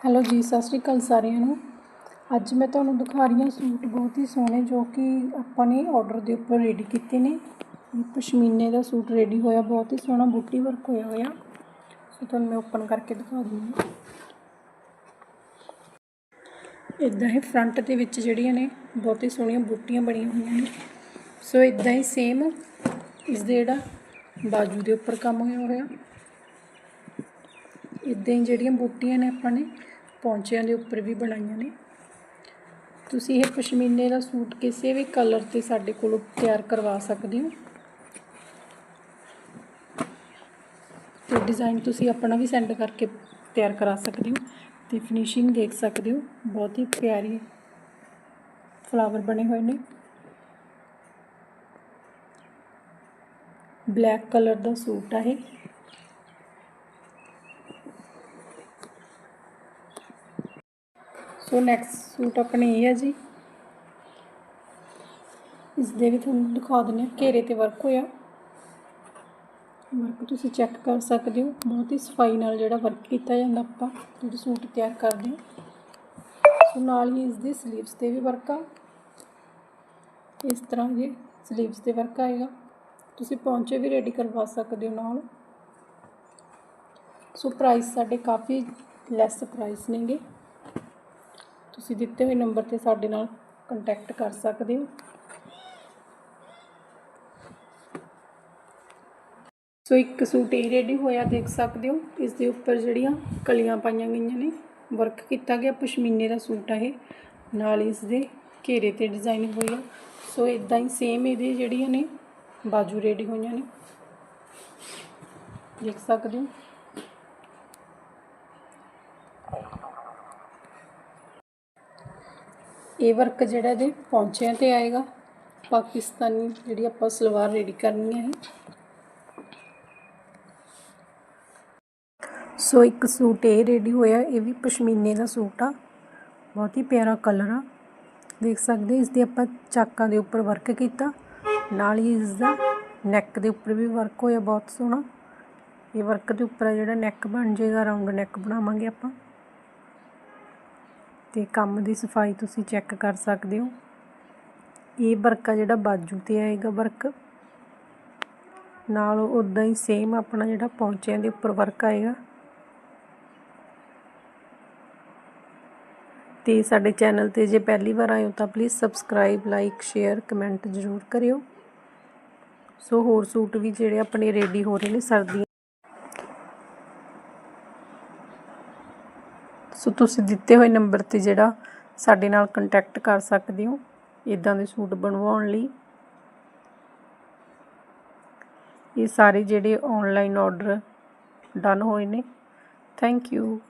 Hello ਜੀ, ਸਤਿ ਸ਼੍ਰੀ ਅਕਾਲ ਸਾਰਿਆਂ ਨੂੰ। ਅੱਜ ਮੈਂ ਤੁਹਾਨੂੰ ਦਿਖਾ ਰਹੀ ਹਾਂ ਸੂਟ ਬਹੁਤ ਹੀ ਸੋਹਣੇ ਜੋ ਕਿ ਆਪਾਂ ਨੇ ਆਰਡਰ ਦੇ ਉੱਪਰ ਰੈਡੀ ਕੀਤੇ ਨੇ। ਪਸ਼ਮੀਨੇ ਦਾ ਸੂਟ ਰੈਡੀ ਹੋਇਆ, ਬਹੁਤ ਹੀ ਸੋਹਣਾ ਬੂਟੀ ਵਰਕ ਹੋਇਆ ਹੋਇਆ। ਸੋ ਤੁਹਾਨੂੰ ਮੈਂ ਓਪਨ ਕਰਕੇ ਦਿਖਾ ਦਿੰਦੀ ਹਾਂ। ਇਦਾਂ ਹੀ ਫਰੰਟ ਦੇ ਵਿੱਚ ਜਿਹੜੀਆਂ ਨੇ, ਬਹੁਤ ਹੀ ਸੋਹਣੀਆਂ ਬੂਟੀਆਂ ਬਣੀਆਂ ਹੋਈਆਂ ਨੇ। ਸੋ ਇਦਾਂ ਹੀ ਸੇਮ ਇਸ ਦੇ ਜਿਹੜਾ ਬਾਜੂ ਦੇ ਉੱਪਰ ਕੰਮ ਹੋਇਆ ਹੋਇਆ। ਇਦਾਂ ਹੀ ਜਿਹੜੀਆਂ ਬੂਟੀਆਂ ਨੇ ਆਪਾਂ ਨੇ, ਪੌਂਚਿਆਂ ਦੇ ਉੱਪਰ ਵੀ ਬਣਾਈਆਂ ਨੇ। ਤੁਸੀਂ ਇਹ ਪਸ਼ਮੀਨੇ ਦਾ ਸੂਟ ਕਿਸੇ ਵੀ ਕਲਰ ਤੇ ਸਾਡੇ ਕੋਲੋਂ ਤਿਆਰ ਕਰਵਾ ਸਕਦੇ ਹੋ। ਤੇ ਡਿਜ਼ਾਈਨ ਤੁਸੀਂ ਆਪਣਾ ਵੀ ਸੈਂਡ ਕਰਕੇ ਤਿਆਰ ਕਰਾ ਸਕਦੇ ਹੋ ਤੇ ਫਿਨਿਸ਼ਿੰਗ ਦੇਖ ਸਕਦੇ ਹੋ। ਬਹੁਤ ਹੀ ਪਿਆਰੀ ਫਲਾਵਰ ਬਣੇ ਹੋਏ ਨੇ। ਬਲੈਕ ਕਲਰ ਦਾ ਸੂਟ ਆ ਇਹ। ਸੋ ਨੈਕਸਟ ਸੂਟ ਆਪਣੇ ਇਹ ਹੈ ਜੀ। ਇਸ ਦੇ ਵੀ ਤੁਹਾਨੂੰ ਦਿਖਾ ਦਿੰਦੇ ਹਾਂ, ਘੇਰੇ ਤੇ ਵਰਕ ਹੋਇਆ। ਵਰਕ ਤੁਸੀਂ ਚੈੱਕ ਕਰ ਸਕਦੇ ਹੋ। ਬਹੁਤ ਹੀ ਸਫ਼ਾਈ ਨਾਲ ਜਿਹੜਾ ਵਰਕ ਕੀਤਾ ਜਾਂਦਾ ਆਪਾਂ, ਜਿਹੜੇ ਸੂਟ ਤਿਆਰ ਕਰਦੇ ਹਾਂ। ਸੋ ਨਾਲ ਹੀ ਇਸ ਦੇ ਸਲੀਵਸ ਤੇ ਵੀ ਵਰਕ ਆ। ਇਸ ਤਰ੍ਹਾਂ ਦੇ ਸਲੀਵਸ ਤੇ ਵਰਕ ਆਏਗਾ। ਤੁਸੀਂ ਪੌਂਚੇ ਵੀ ਰੈਡੀ ਕਰਵਾ ਸਕਦੇ ਹੋ ਨਾਲ। ਸੋ ਪ੍ਰਾਈਸ ਸਾਡੇ ਕਾਫੀ ਲੈਸ ਪ੍ਰਾਈਸ ਨੇਗੇ। ਤੁਸੀਂ ਦਿੱਤੇ ਹੋਏ ਨੰਬਰ ਤੇ ਸਾਡੇ ਨਾਲ ਕੰਟੈਕਟ ਕਰ ਸਕਦੇ ਹੋ। ਸੋ ਇੱਕ ਸੂਟ ਇਹ ਰੈਡੀ ਹੋਇਆ, ਦੇਖ ਸਕਦੇ ਹੋ। ਇਸ ਦੇ ਉੱਪਰ ਜਿਹੜੀਆਂ ਕਲੀਆਂ ਪਾਈਆਂ ਗਈਆਂ ਨੇ ਵਰਕ ਕੀਤਾ ਗਿਆ ਪਸ਼ਮੀਨੇ ਦਾ ਸੂਟ ਆ ਇਹ। ਨਾਲ ਇਸ ਦੇ ਘੇਰੇ ਤੇ ਡਿਜ਼ਾਈਨ ਹੋਈ ਆ। ਸੋ ਇਦਾਂ ਹੀ ਸੇਮ ਇਹਦੇ ਜਿਹੜੀਆਂ ਨੇ, ਬਾਜੂ ਰੈਡੀ ਹੋਈਆਂ ਨੇ। ਦੇਖ ਸਕਦੇ ਹੋ। ਇਹ ਵਰਕ ਜਿਹੜਾ ਇਹਦੇ ਪੌਂਚਿਆਂ ਤੇ ਆਏਗਾ। ਪਾਕਿਸਤਾਨੀ ਜਿਹੜੀ ਆਪਾਂ ਸਲਵਾਰ ਰੈਡੀ ਕਰਨੀ ਹੈ ਸੋ ਇੱਕ ਸੂਟ ਇਹ ਰੈਡੀ ਹੋਇਆ, ਇਹ ਵੀ ਪਸ਼ਮੀਨੇ ਦਾ ਸੂਟ ਆ। ਬਹੁਤ ਹੀ ਪਿਆਰਾ ਕਲਰ ਆ। ਦੇਖ ਸਕਦੇ ਇਸ ਦੇ ਆਪਾਂ ਚਾਕਾਂ ਦੇ ਉੱਪਰ ਵਰਕ ਕੀਤਾ। ਨਾਲ ਹੀ ਇਸ ਦਾ ਨੈਕ ਦੇ ਉੱਪਰ ਵੀ ਵਰਕ ਹੋਇਆ, ਬਹੁਤ ਸੋਹਣਾ। ਇਹ ਵਰਕ ਦੇ ਉੱਪਰ ਜਿਹੜਾ ਨੈਕ ਬਣ ਜਾਏਗਾ ਰਾਉਂਡ ਨੈਕ ਬਣਾਵਾਂਗੇ ਆਪਾਂ। ਅਤੇ ਕੰਮ ਦੀ ਸਫ਼ਾਈ ਤੁਸੀਂ ਚੈੱਕ ਕਰ ਸਕਦੇ ਹੋ। ਇਹ ਵਰਕ ਆ ਜਿਹੜਾ ਬਾਜੂ ਤੇ ਆਏਗਾ ਵਰਕ ਨਾਲ ਉਦਾਂ ਹੀ ਸੇਮ ਆਪਣਾ ਜਿਹੜਾ ਪੌਂਚਿਆਂ ਦੇ ਉੱਪਰ ਵਰਕ ਆਏਗਾ। ਤੇ ਸਾਡੇ ਚੈਨਲ ਤੇ ਜੇ ਪਹਿਲੀ ਵਾਰ ਆਏ ਹੋ ਤਾਂ please subscribe like share comment ਜ਼ਰੂਰ ਕਰਿਓ। ਸੋ ਹੋਰ ਸੂਟ ਵੀ ਜਿਹੜੇ ਆਪਣੇ ਰੈਡੀ ਹੋ ਰਹੇ ਨੇ ਸਰਦੀਆਂ ਸੋ ਤੁਸੀਂ ਦਿੱਤੇ ਹੋਏ ਨੰਬਰ ਤੇ ਜਿਹੜਾ ਸਾਡੇ ਨਾਲ ਕੰਟੈਕਟ ਕਰ ਸਕਦੇ ਹੋ ਇਦਾਂ ਦੇ ਸੂਟ ਬਣਵਾਉਣ ਲਈ। ਇਹ ਸਾਰੇ ਜਿਹੜੇ ਆਨਲਾਈਨ ਆਰਡਰ ਡਨ ਹੋਏ ਨੇ। Thank you